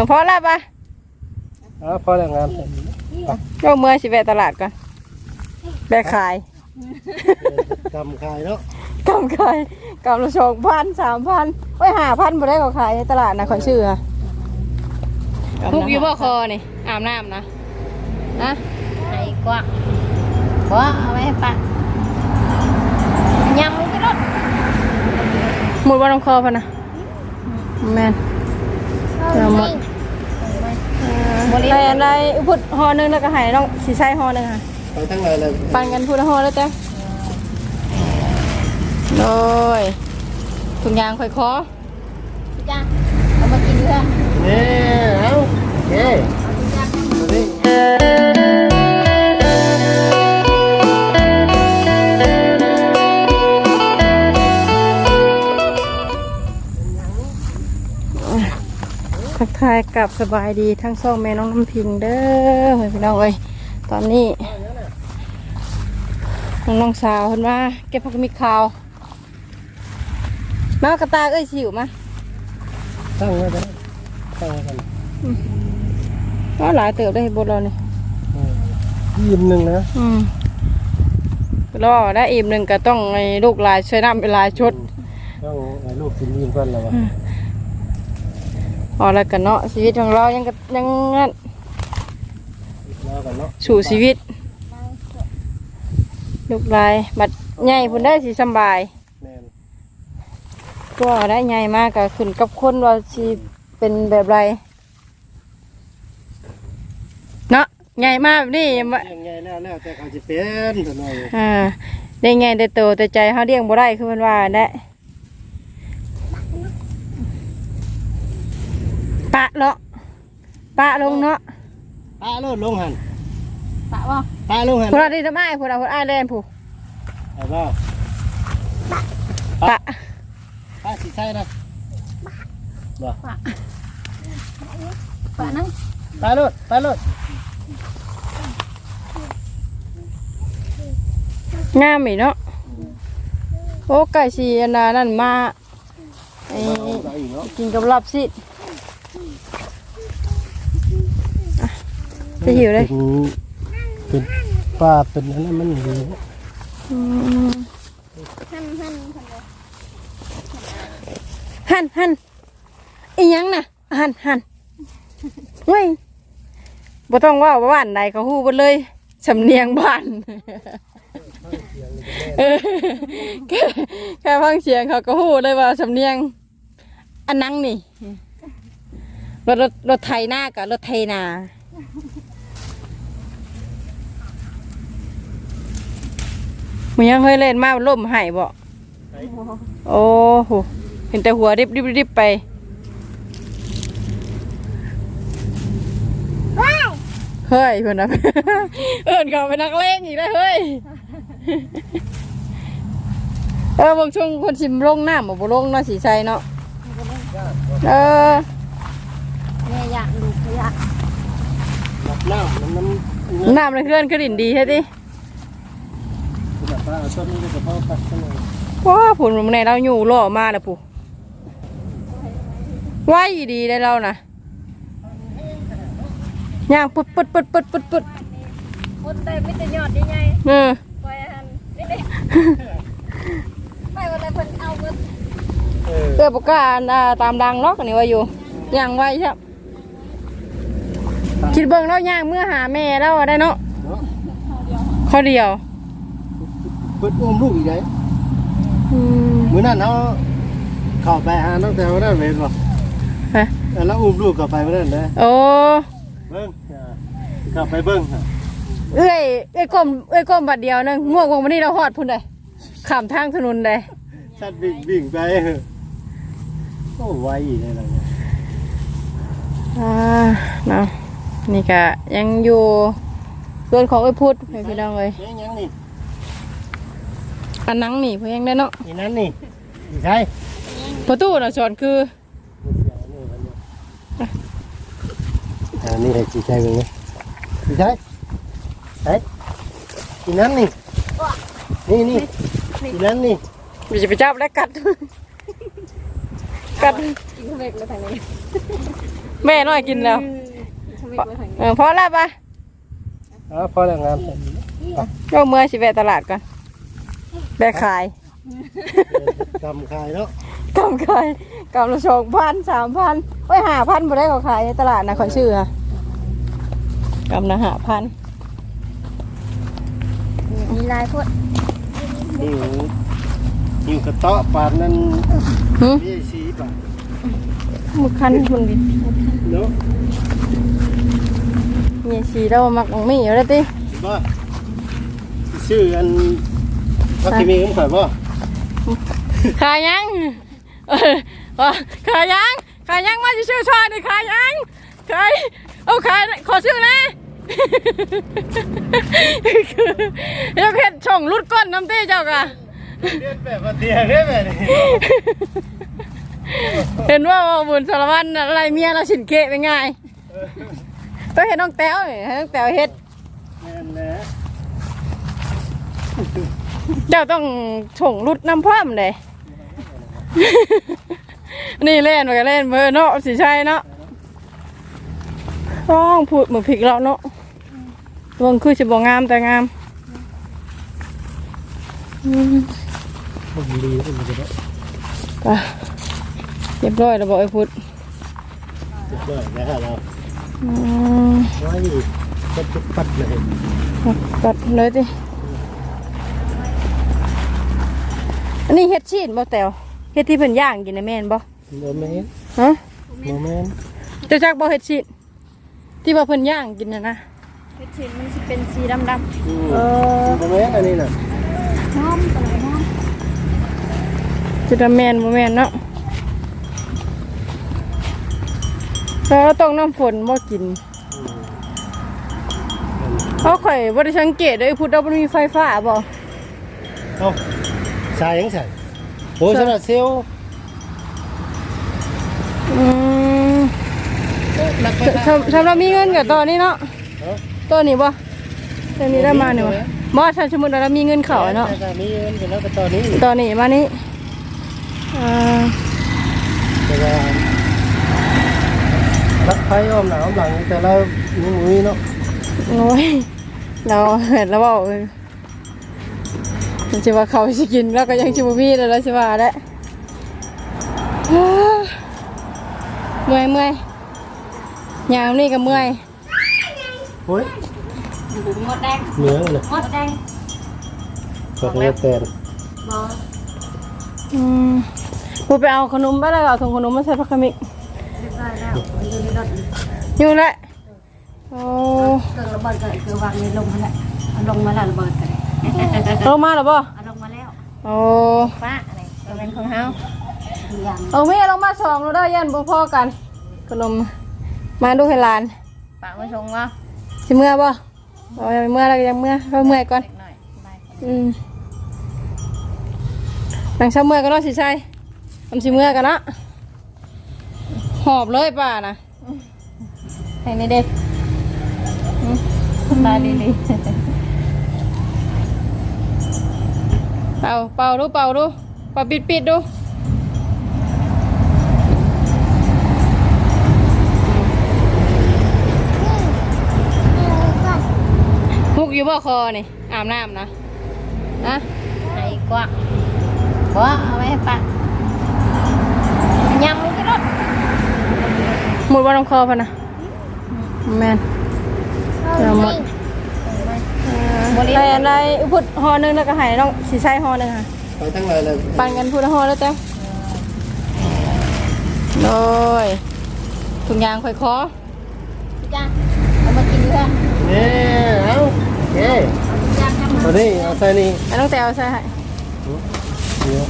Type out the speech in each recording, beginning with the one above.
อพอแล้วปะอ๋อพอแล้วงามเสร็จก็เมื่อสิแวะตลาดก่อนแบกขายกำคายเนาะกำขายกำละสองพันสามพันโอ้ยห้าพันบ่ได้ก็ขายในตลาดนะขอชื่ออะพุกอยู่บ่คอนี่อาบน้ำนะนะไอ้กว้างกว้างเอาไว้ให้ปะยำลงไปรถหมดบ่ลำคอพะนะแม่น เอาหมดไปอันใดพุดห่อหนึงแล้วก็ให้น้องสิใช้ห่อหนึงค่ะ ไปทั้งไหนเลยปันกันพูดห่อแล้วจ้ะโดยถุงยางค่อยคอจ้าเอามากินเพื่อน นี่เอาโอเคเอาทุ ทักทายกับสบายดีทั้งสองแม่น้องน้ำพิงเด้อเฮ้ยพี่น้องเอ้ยตอนนี้น้องน้องสาวเห็นว่าเก็บผักมีขาวมากระตายเอ้ยสิวมาตั้งไว้กันตั้งไว้กันก็หลายเติบได้บนเราเนี่ยอืมยิ้มหนึ่งนะอืมรอได้อิ่มหนึ่งก็ต้องไอ้ลูกหลายช่วยน้ำเป็นหลายชุดต้องให้ลูกกินยิ้มก่อนแล้ววะ พอแล้วกันเนาะชีวิตของเรายังก็ยังนั่นแล้วกันเนาะสู่ชีวิต ลูกหลายบัดใหญ่พุ่นได้สิสำบายแม่นก็ได้ใหญ่มากก็ขึ้นกับคนว่าชีเป็นแบบไรเนาะใหญ่มากแบบนี่มายังไงแล้วแล้วแต่เขาจะเป็นตัวน้อยอ่าได้ไงได้โตแต่ใจเขาเลี้ยงบ่ได้คือมันว่าได้ ปะเนาะปะลงเนาะป้าโลดลงหันปะว่าป้าลงหันพวกเราดีทำไมพวกเราพวกอ้ายเล่นผู้เอาบ่ปะป้าสิใช่นะบ่ปะนั่งป้าโลดป้าโลดงามอีกเนาะโอ้ไก่สีอันนานั่นมาไอ้เอาอีกเนาะกินกับลับสิอะ จะหิวเลยเป็นเป็นป้าเป็นอันนั้นมันดีอืมหั่นหั่นหั่นเลยหันหันอีหยังน่ะหันหันเว้ยบ่ต้องว่าว่าบ้านใดเขาฮู้เบ่เลยสำเนียงบ้านเออแค่แค่ฟังเสียงเขาก็ฮู้เลยว่าสำเนียง อันนังนี่รถรถรถไถนากับรถไถนา มึงยังเคยเล่นมาล่มใหายบ่โอ้โหเห็นแต่หัวริบริบริบไปเฮ้ยเพื่อนนะเอินเขาเป็นนักเลงอีกแล้วเฮ้ยเออบางช่วงคนชิมลงน้ำบ่ลงเนาะสีใสเนาะเออแม่อยากลูกอยากหลับน้ำมันมันน้ำในเคลื่อนขึ้นดินดีใช่ดิแบ บว่าต้นนี้ก็จะพอตัดกันเลยว้าผุนมันในเราอยู่ล่อมาแล้วปู่ไหวดีได้เรานะย่างปุดปุดปุดปุดปุดปุดคนแต่ไม่จะยอดยังไงเออไปหันนี่นี่ไปวันไหนเพิ่นเอาเงินเออเออปกาอ่าตามดังล็อกอันนี้ว่าอยู่ย่างไวใช่คิดเบิ่งเราย่างเมื่อหาแม่แล้วได้เนาะเนาะข้อเดียว เปิดอุ้มลูกอีกไงอืมมื้อนั้นเขาเข้าไปหาน้องแตวนั่นเว้นบ่ฮะแล้วอุ้มลูกเข้าไปมื้อนั้นนะโอ้เบิ่งอ่าเข้าไปเบิ่งอะเอ้ยเอ้ยก้มเอ้ยก้มบัดเดียวนึงง่วงวงวันนี้เราหอดพุ่นเลยข้ามทางถนนเลยชัดวิ่งวิ่งไปโอ้ไวอีกเลยล่ะเนี่ยอ่าเนาะนี่ก็ยังอยู่ส่วนของไอ้พุทธให้พี่น้องเลยเจ๊ยังนี่ อันนังนี่เพียงได้เนาะอีนั้นนี่อีใช่ประตูเราะสอนคืออ่านี่ให้จีใช่เบิ่งนี่จีใช่เฮ้ยอีนั้นนี่นี่นี่อีนั้นนี่มีจะไปจับแล้วกัดกัดกินเวกเลยทางนี้แม่น้อยกินแล้วทวิตไว้ทางนี้เออพอแล้วปะอ๋อพอแล้วงามเสร็จโยกมือสิแวะตลาดก่อน แบกขายกำคายเนาะกำขายกำละสองพันสามพันโอ้ยห้าพันบ่ได้ก็ขายในตลาดนะขอชื่อค่ะกำละห้าพันมีลายพดหิวหิวกระเตาะปานนั้นหืมนี่สีบาทมือคันคุณดิเนาะมีสีเรามักของมีอยู่แล้วติบ่ชื่ออัน ว่าที่มีคำขวัญบ่ขายยังเออว่าขายยังขายยังมาจะชื่อชานี่ขายยังขายเอาขายขอชื่อนะเดี๋ยวเพชรช่องรุดก้นน้ำตีเจ้ากะเรียนแบบว่าเตียเรียนแบบนี้เห็นว่าบุญสารวัตรอะไรเมียเราฉินเกะเป็นไงก็เห็นน้องแต้วนี่ให้น้องแต้วเฮ็ดแม่นแหละ เจ้าต้องฉ่งรุดน้ำพร่ำเลย นี่เล่นไปก็เล่นเบอร์เนาะสีชัยเนาะต้องพูดเหมือนผิกเราเนาะวงคือสิบงามแต่งามอืมมันดีมันจะได้ไปเรียบร้อยแล้วบอกไอ้พุทธจุดด้วยนะครับเราอืมไว้ก็จุดปัดเลยกัดเลยดิ อันนี้เฮ็ดชีนบ่แตวเฮ็ดที่เพิ่นย่างกินนะแม่นบ่โมเมนต์ฮะโมเมนต์เจ้าจักบ่เฮ็ดชีนที่ว่าเพิ่นย่างกินน่ะนะเพชรชิ้นมันจะเป็นสีดำเออโมเมนต์อันนี้น่ะๆหอมตลอดหอมจะทำแม่นบ่แม่นเนาะแล้วต้องน้ำฝนบ่กินเพราะข่อยบ่ได้สังเกตเลยพุทธว่ามันมีไฟฟ้าบ่เอ้า สายยังใส่โอ้ยสำหรับเซลล์อืมถ้าถ้าเรามีเงินกับตอนนี้เนาะเนาะตัวนี้บ่ตัวนี้ได้มาเนี่ยวะบ่ถ้าสมมุติว่าเรามีเงินเข้าอะเนาะ แต่มีเงินกันแล้วก็ตอนนี้ตอนนี้มานี้อ่าแต่ว่ารักไฟอ้อมหนาวหลังแต่เรามีมุ้ยเนาะโอ้ยเราเห็นแล้วบอกเลย มันจะว่าเขาสิกินแล้วก็ยังชิบมีแล้วเราสิว่าแล้วฮ่าเมื่อยเมื่อยยามนี่ก็เมื่อยโอ้ยหมดแดงเหนือเลยหมดแดงกดเลือดแตนบออืมกูไปเอาขนมไปแล้วก็เอาถุงขนมมาใส่พักขมิเรียบร้อยแล้วมันอยู่ในรถอยู่แหละโอ้เกิดระเบิดเกิดคือวางในลงมาแล้วเอาลงมาแล้วระเบิดกัน ลงมาหรอบ่เอาลงมาแล้วโอ้ฟ้าอะไรก็เป็นของเฮาอย่างเอาไม่ลงมาสองเราได้ยันบ่พอกันขนมมาดูให้หลานปากมาชงว่าสิเมื่อบ่เอายังเมื่อแล้วก็ยังเมื่อก็เมื่อยก่อนเล็กหน่อยบายอืมหลังเช้าเมื่อก็นอนสิใช่ทำสิเมื่อกันนะหอบเลยป่านะให้ในเด็กบายลี เป่าเป่าดูเป่าดูเป่าปิดปิดดูฮุกอยู่บ่คอนี่อาบน้ำนะนะไอ้กว่าบ่เอาไว้ให้ปะยำมันก็รถหมดว่าน้ำคอพะนะแมนเดี๋ยวหมด อะไรอะไรอุพุดหอหนึงแล้วก็ใหายน้องสีใช้หอหนึงค่ะ ไปทั้งไรเลยปันกันพูดหอแล้วจ้ะโดยถุงยางค่อยคอจ้าเอามากินด้วยนี่เอาเอ้ตัวนี้เอาใส่นี่ไอ้น้องแตวใช่ให้เดี๋ยว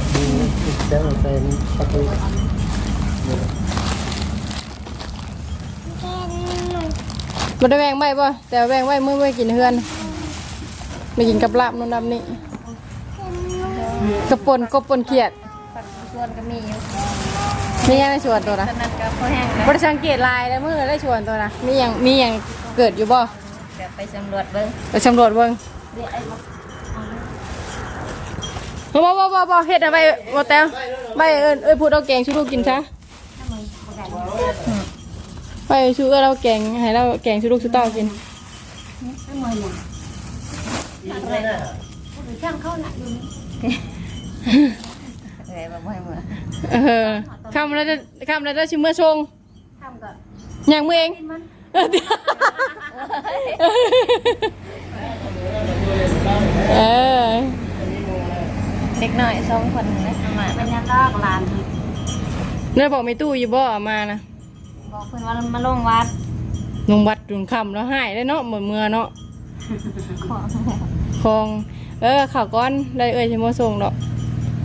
เดี๋ยวเอาใส่ประตูมันได้แบ่งไว้ป่ะแต่แบ่งไว้เมื่อไม่กินเฮือน ไม่กินกับลาบนุ่นดำนี่กระปนกบปนเขียดปัดชวนก็มีอยู่มียังในชวนตัวนะตอนนั้นก็พอแห้งแล้วบริสังเกตลายแล้วมือได้ชวนตัวนะมีอย่างมีอย่างเกิดอยู่บ่เดี๋ยวไปสำรวจเบิ่งไปสำรวจเบิ่งเดี๋ยวไอ้บอกบ่บ่บ่บ่เฮ็ดเอาไว้บ่แต้วใบเอิ้นเอ้ยพูดเอาแกงชูลูกกินซะถ้ามึงบ่ได้ไปชูเออเราแกงให้เราแกงชูลูกชูเต้ากินไม่มวยหมด อะไรนะหรือช่างเข้าหนักอยู่นี่อะไรแบบไม่เหมือนเออคำแล้วจะคำแล้วจะชิมเมื่อชงทำก่อนอย่างมือเองกินมันเออเด็กหน่อยสองคนนะมาเป็นยังลอกลานเนี่ยบอกไม่ตู้อยู่บ่เอามานะบอกเพื่อนว่ามาลงวัดนงวัดดุนคำแล้วหายได้เนาะเหมือนเมื่อเนาะ ขอคองเออข่าวก้อนได้เอ่ยชิมเมื่อส่งดอก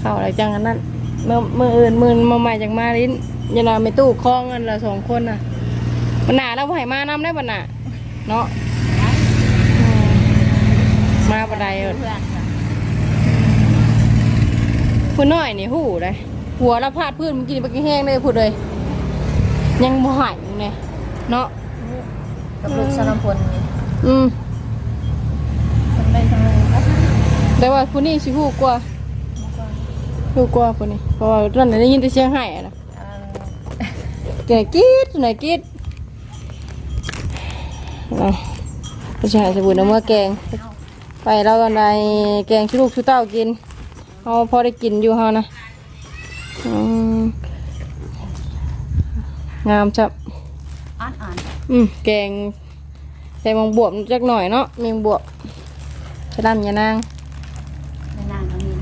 ข่าวอะไรจังอันนั้นเมื่อเมื่ออื่นมือมาใหม่จากมาลิ้นอยันเราไม่ตู้คลองกันละสองคนน่ะมันหนาเราให้มานำได้ปะน่ะเนาะอืมมาบันไดเอิ้นเพื่อนผู้น้อยนี่หูเลยหัวเราพาดพื้นเมื่อกี้ไปกินแห้งเลยพูดเลย ยังบ่หายเลยเนาะกับลูกสารพลนี่อืม คนได้ทั้งนึงก็ แต่ว่าผู้นี้สิหูกว่าหูกว่าผู้นี้เพราะว่าตอนนั้นได้ยินแต่เสียงไห้อะนะแกกรีดไหนกรีดเอาผู้ชายสบู่น้ำเมื่อแกง ไปเรากันได้แกงชิลูกชิเต้ากินเอาพอได้กินอยู่เฮานะอืมงามจับอ่านอ่านอืมแกงใส่มังบวบจักหน่อยเนาะเมียงบวบใส่ดำยานาง ในนางก็มี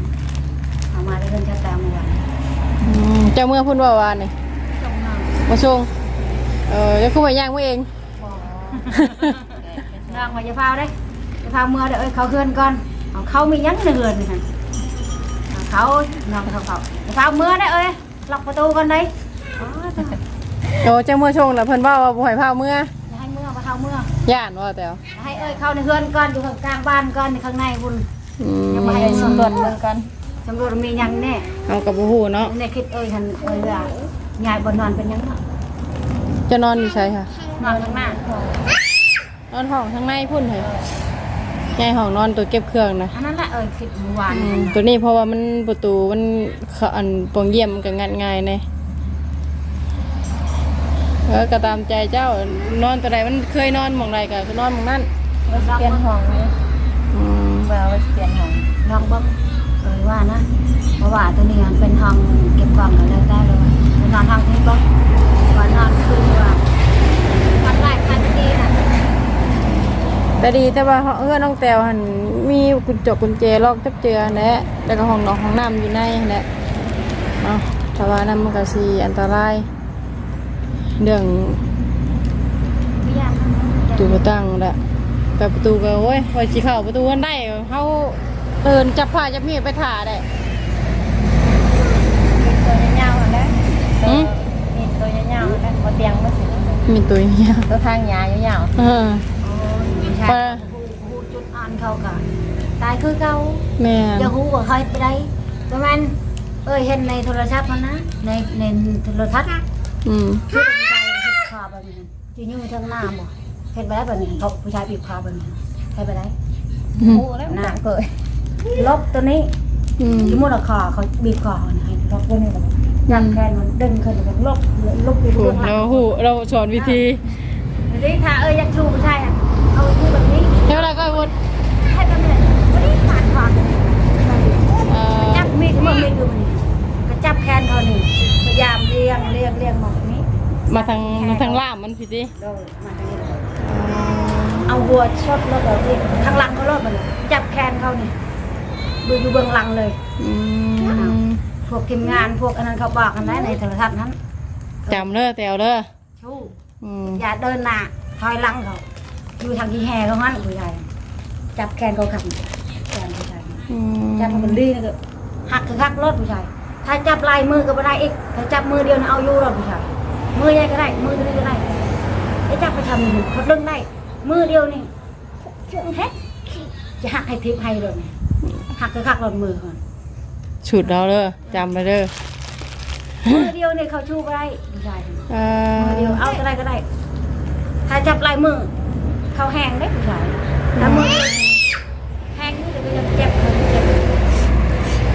เอามาได้เรื่องจะตามมาวัน อืมเจ้าเมื่อพุ่นว่าวานนี่จงนางมาชงเออจะเข้าไปย่างมื่อเองบอกนางว่าจะพาได้จะพาเมื่อเดี๋ยวเอ้ยเขาเฮือนก่อนเอาเขามียั้งในเฮือนนี่ฮะเอาเขานางเขาเขาจะพาเมื่อได้เอ้ยล็อกประตูก่อนได้อ๋อจะโอ้เจ้าเมื่อชงแล้วเพิ่นว่าว่าบ่ให้พาเมื่อให้เมื่อมาเข้าเมื่อย่านว่าแต่วให้เอ้ยเข้าในเฮือนก่อนอยู่ข้างกลางบ้านก่อนในข้างในบุญอืมยังไม่ไปให้สำรวจเมืองกัน สำรวจมีหยังแน่เอากับบ่ฮู้เนาะในคิดเอ้ยทันเอ้ยว่ายายบนนอนเป็นหยังเนาะจะนอนอยู่ใช่ค่ะ นอนข้างหน้านอนห้องข้างในพุ่นเหรอใหญ่ห้องนอนตัวเก็บเครื่องนะอันนั้นแหละเอ้ยคิดเมื่อวานอืมตัวนี้เพราะว่ามันประตูมันเขาอันโปร่งเยี่ยมมันก็งัดง่ายเน่เออก็ตามใจเจ้านอนตัวใดมันเคยนอนหมองใดก็คือนอนหมองนั้นว่าสิเปลี่ยนห้องนี่อืมว่าว่าสิเปลี่ยนห้องลองเบิ้งเอ้ย ว่านะ เพราะว่าตัวนี้มันเป็นห้องเก็บกล่องก็แล้วได้เลยไปนอนห้องนี้เบิ้งว่านอนคืนว่าวันแรกพันดีน่ะแต่ดีแต่ว่าเออน้องแตวหันมีกุญจกกุญแจล็อกจับเจือแหละแล้วก็ห้องนอนห้องน้ำอยู่ในแหละเนาะถ้าว่านั้นมันก็สิอันตรายเรื่องพี่ยามประตูบ่ตั้งแหละแต่ประตูก็โอ้ยไว้สิเข้าประตูมันได้เฮา เอินจับผ้าจับมีดไปถ่าได้ตัวยาวๆแล้วหืมนี่ตัวยาวๆแล้วบ่เตียงบ่สิมีตัวเงี้ยตัวทางยาวเออโอ้ยไม่ใช่ผู้จุดอ่อนเขาก็ตายคือเก่าแม่นอย่าหูว่าใครไปได้ประมาณเอ้ยเห็นในโทรศัพท์มันนะในในโทรทัศน์อืมคือผู้ชายเห็นคอแบบนี้ที่ยืนทางหน้าบ่เห็นไปได้แบบนี้เขาผู้ชายบีบคอแบบนี้เห็นไปได้ๆหูแล้วหนักเกิด ลบตัวนี้อืมที่มุดคอเขาบีบคอเนี่ยให้ลบตัวนี้แบบยันแขนมันดึงขึ้นแบบลบลบอยู่โอ้เบื้องหลัเรางหูเราสอนวิธีนี่ถ้าเอ้ยอยากชูผู้ชายอะเอาชูแบบนี้เดี๋ยวอะไรก็วุฒให้แบบนี้วันนี้ผ่านคอเอ่อจับมีดที่มันมีดอยู่มันนี่ก็จับแขนเขานี่พยายามเลี้ยงเลี้ยงเลี้ยงแบบนี้มาทางมาทางล่ามมันผิดดิโดยมาทางนี้เลย เอาหัวชดแล้วแบบนี้ข้างหลังเขาลดมันเลยจับแขนเขานี่ ดูอยู่เบื้องหลังเลยอืมพวกทีมงานพวกอันนั้นเขาบอกกันนะในโทรทัศน์นั้นจำเด้อแตวเด้อชู้อืมอย่าเดินหน้าถอยหลังเขาอยู่ทางที่แห่เขาหันผู้ใหญ่จับแขนเขาขับแขนผู้ชายอืมจับมันดีนะก็หักคือหักรถผู้ชายถ้าจับลายมือก็ไม่ได้อีกถ้าจับมือเดียวนะเอาอยู่รถผู้ชายมือใหญ่ก็ได้ มือตัวนี้ก็ได้ไอ้จับไปทำหนึ่งเขาดึงได้มือเดียวนี่เฮ้จะหักให้ทิพย์ให้เลยนี่ หักคือหักรถมือก่อนฉุดเราเด้อจำไปเด้อมือเดียวนี่เขาชูไปได้ผู้ชายเอ่มือเดียวอเอาก็ได้ก็ได้ ถ้าจับลายมือ เขาแห้งได้ผู้ชายถ้ามือเดียวนี่แห้งนี่ก็จะเจ็บเขาเจ็บ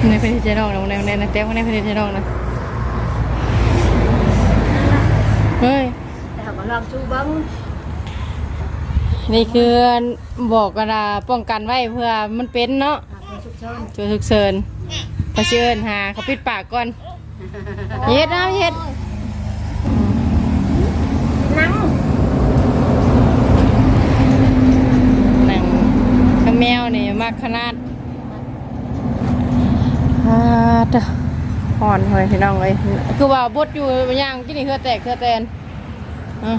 ในประเทศเจนองนะในในในแต้วในประเทศเจนองนะเฮ้ยแต่เขาก็ลลองชูเบิ้งนี่คือบอกกันว่าป้องกันไว้เพื่อมันเป็นเนาะ หากเป็นฉุกเฉินตัวฉุกเฉินพอเชิญหาเขาปิดปากก่อนเย็ดนะเย็ดนั่งหนังข้างแมวนี่มากขนาดอ่าเด้ออ่อนเลยพี่น้องเลยคือว่าบดอยู่ย่างกินนี่คือแตกคือแตนอะ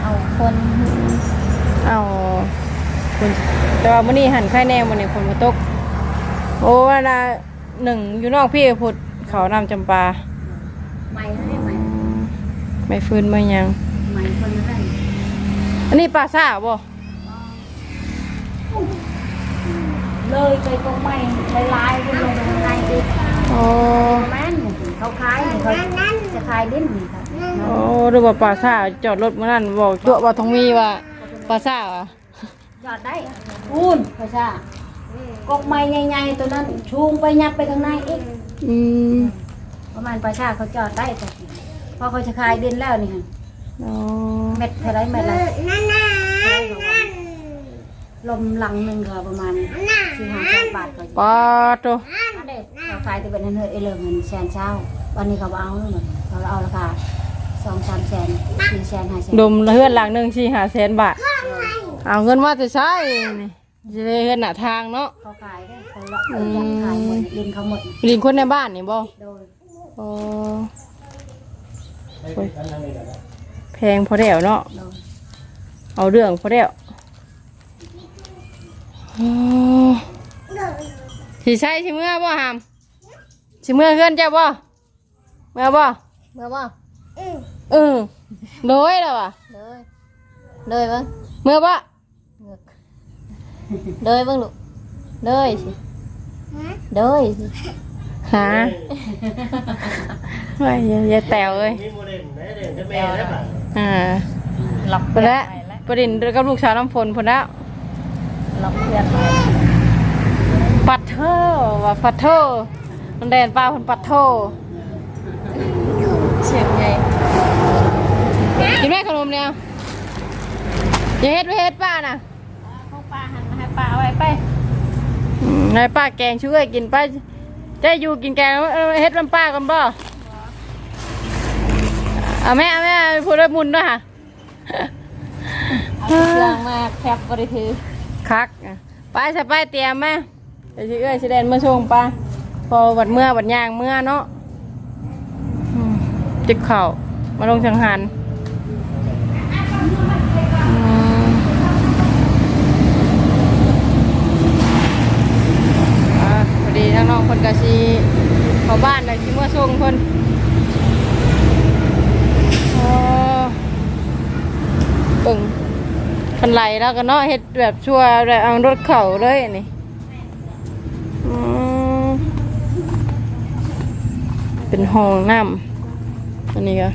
เอาคนเอาคุณแต่ว่ามื้อนี้หันไข่แน่มื้อนี้ฝนมาตก โอ้เวลาหนึ่งอยู่นอกพี่พุดเขานำจำปาไม่ให้ไม่ไม่ฟื้นไม่หยัง ไม่คนละไรอันนี้ปลาซ่าบ่เลยเคยก็ไม่ลายๆขึ้นลงไปข้างในอีกโอ้แม่นเขาขายเขาจะขายดิ้นนี่ครับโอ้ดูว่าปลาซ่าจอดรถเมื่อนั้นบอกจั่วบ่ทองมีว่าปลาซ่าอะจอดได้พูนพระชา กกไม้ใหญ่ๆตัวนั้นชูงไปยับไปข้างในอีกอืมประมาณประชาเขาจอดได้แต่พอเขาจะขายดินแล้วนี่ฮะโอ้เม็ดเท่าไรเม็ดละลมหลังหนึ่งก็ประมาณสี่ห้าแสนบาทก็ปลาตัวอันเด็ดเขาขายแต่เป็นเงินเอเลิงเงินแสนเช้าวันนี้เขาเอาหมดเขาเอาราคาสองสามแสนสี่แสนห้าแสนดมเฮือนหลังหนึ่งสี่ห้าแสนบาทเอาเงินมาจะใช้นี่ จะได้เฮือนหน้าทางเนาะเขาขายได้เขาเลาะเขาอยากขายหมดดินเขาหมดลิงคนในบ้านนี่บ่โดยโอ้แพงพอแล้วเนาะโดยเอาเรื่องพอแล้วโอ้สิใช่สิเมื่อบ่หามสิเมื่อเฮือนเจ้าบ่เมื่อบ่เมื่อบ่เออโดยแล้วอะเลยเลยเบิ่งเมื่อบ่เงือก เลยเบิ่งลูกเลยสิเลยสิหาไม่อย่าอย่าแตวเลยมีโมเดลไหนเด่นจะแม่ได้ป่ะอ่าหลับพอแล้วประเด็นกับลูกสาวน้ำฝนพอแล้วหลับเพื่อนไปปัดเทอว่าปัดเทอมันแดนป้าคนปัดเทอเสียงใหญ่กินแม่ขนมเนี่ยอย่าเฮ็ดไว้เฮ็ดป้าน่ะพวก ป้าหันมาให้ป้าเอาไว้ไปอืมให้ป้าแกงช่วยกินป้าจะอยู่กินแกงเออเฮ็ดลำป้ากันบ่เอาแม่เอาแม่พูดได้มุนด้วยค่ะ เอาเครื่องมาแคปบริถือคักอะไปสไปเตรียมแม่เดี๋ยวสิเอ้ยสิเดนมาส่งป้าพอวัดเมื่อวัดยางเมื่อเนาะอืมจิกเข่ามาลงสังหันอืมอะพอดีทั้งน้องคนกะชีเข้า บ้านเลยที่เมื่อส่งคนอ๋อปึ่งคันไหลแล้วก็เนาะเฮ็ดแบบชั่วแบบเอารถเข่าเลยนี่อืมเป็นห้องน้ำอันนี้ก็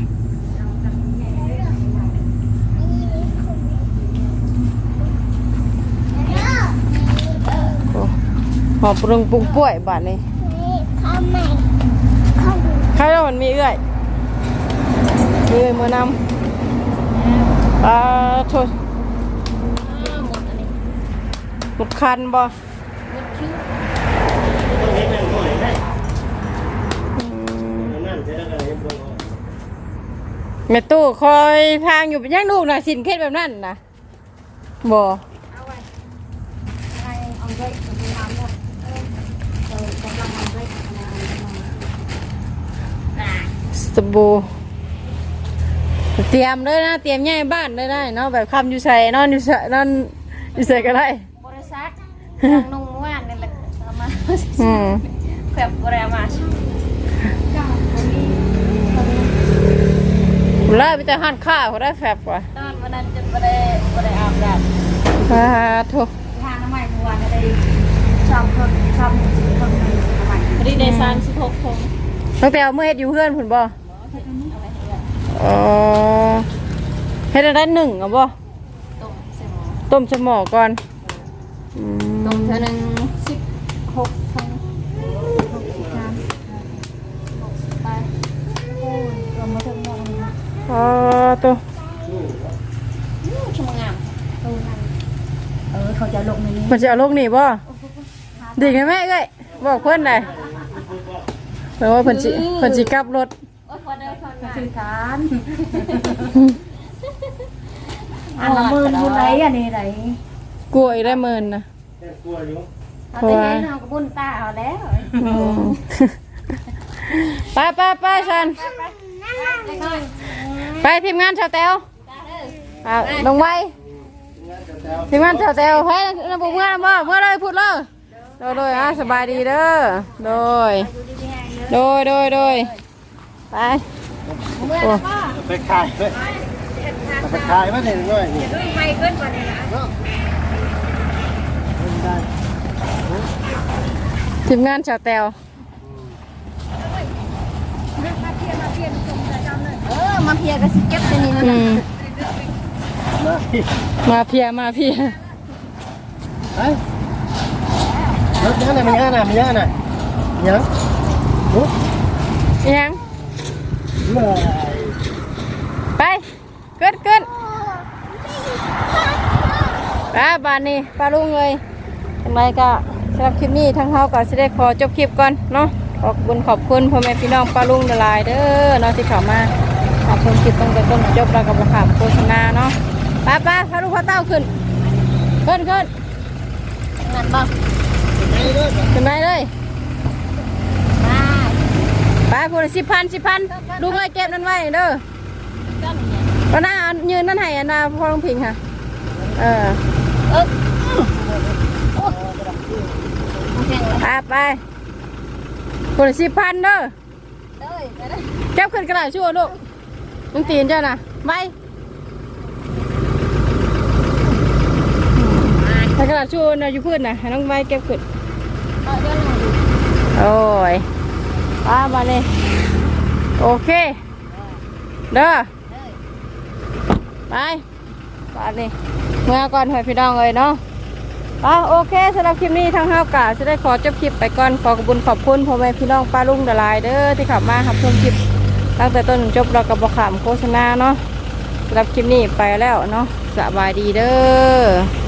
โอ้หอมปรุงปรุงกล้วยบาดนี้ข้าวแล้วมันมีเอื้อยมีเอื้อยมือนำอ่าโทษหมดอันนี้หมดคันบ่หมดคิ้วต้องเห็นนั่นก็เห็นได้นั่นจะได้ก็เห็นบนแม่ตู้คอยทางอยู่เป็นยังลูกนะสินเคสแบบนั้นนะบ่เอาไว้ให้เอาไว้เอาไปทำเลยเออเออกำลังเอาไว้เอาไว้เอาไว้ สบู่เตรียมเลยนะเตรียมแย่บ้านได้ได้เนาะแบบคำอยู่ใส่นอนอยู่ใส่นอนอยู่ใส่ก็ได้บริษัททางนุ่งว่านนี่แหละเอามาอืมแคปบริมาไล่ไปแต่หันข้าวเขาได้แฟบกว่าตอนวันนั้นจะบ่ได้บ่ได้อาบน้อ่าโถทางน้ำใหม่เมื่อวานได้ชอบคนชอบคนหนึ่งน้ำใหม่ำพอดีได้สามสิบหกท งตั้งแต่เอาเมื่อเฮ็ดอยู่เพื่อนผุนบ่อ๋อเฮ็ดได้หนึ่งเอาบ่ต้มใส่หม้อต้มสมอก่อนอืมต้มเท่านึงสิบหกทงหกสิบสามไปโอ้ยเรามาถึงหมดแล้วนะอ๋อตัวสิชมงามตู้นั่นเออเขาจะลงในนี้มันจะเอาลูกหนีบ่ดีไงแม่เอ้ยบอกเพื่อนหน่อย แปลว่าเพิ่นสิเพิ่นสิกลับรถโอ้ยพอเด้อพอมาสื่อสารอันละหมื่นบุญไรอันนี้ไรกลัวอีกได้หมื่นนะแค่กลัวอยู่เอาแต่เห็นเอากระบุญตาเอาแล้วอืมไปไปไปชันไปทีมงานชาวเตวอ่าลงไว้ทีมงานชาวเตวเฮ้ยน้ำบุกเมื่อบ่เมื่อเลยพูดเลยโดยโดยอะสบายดีเด้อโดย โดยโดยโดยไปโอ้ไปขายไปไปขายมาเนี่ยหน่อยนี่ไปขึ้นกว่านี้นะเนาะได้ทีมงานชาวเตวเออมาเพียก็สิเก็บตัวนี้นะอืมมาพี่มาเพียมาเพียไปรถยังไงมันยังไงมันยังไงยังโอ้ อิหยัง เมื่อ ไปขึ้นขึ้นไป บานนี้ปลาลุงเลยทำไมก็สำหรับคลิปนี้ทั้งเฮาก็สิได้ขอจบคลิปก่อนเนาะขอบคุณขอบคุณพ่อแม่พี่น้องปลาลุงละลายเด้อเนาะที่เข้ามาขอบคุณคลิปตั้งแต่ต้นจนจบแล้วก็บ่ขามโฆษณาเนาะไปไปพาลูกพาเต้าขึ้นขึ้นขึ้นงานบ่ขึ้นไปเลยมาไปพูดสิบพันสิบพันดูเงยเก็บนั่นไว้เด้อก็มีเนี่ยก็น่าเอายืนนั่นให้อันนาพ่อลงพิงค่ะ เออ เออไปไปคนละสิบพันเด้อเก็บขึ้นกระดาษชั่วลูกมึงตีนเจ้านะไปถ้ากระดาษชั่วน่ะอยู่พื้นนะน้องไม้เก็บขึ้นโอ้ยป้ามาเลยโอเค เด้อไปไปนี่เเมื่อก่อนหอยพี่น้องเลยเนาะอะโอเคสำหรับคลิปนี้ทางห้าวกาจะได้ขอจบคลิปไปก่อนขอขอบคุญขอบคุณพ่อแม่พี่น้องป้าลุงดลายเด้อที่ขับมาครับชมคลิปตั้งแต่ต้นจนจบเรากับบขามโฆษณาเนาะสำหรับคลิปนี้ไปแล้วเนาะสบายดีเด้อ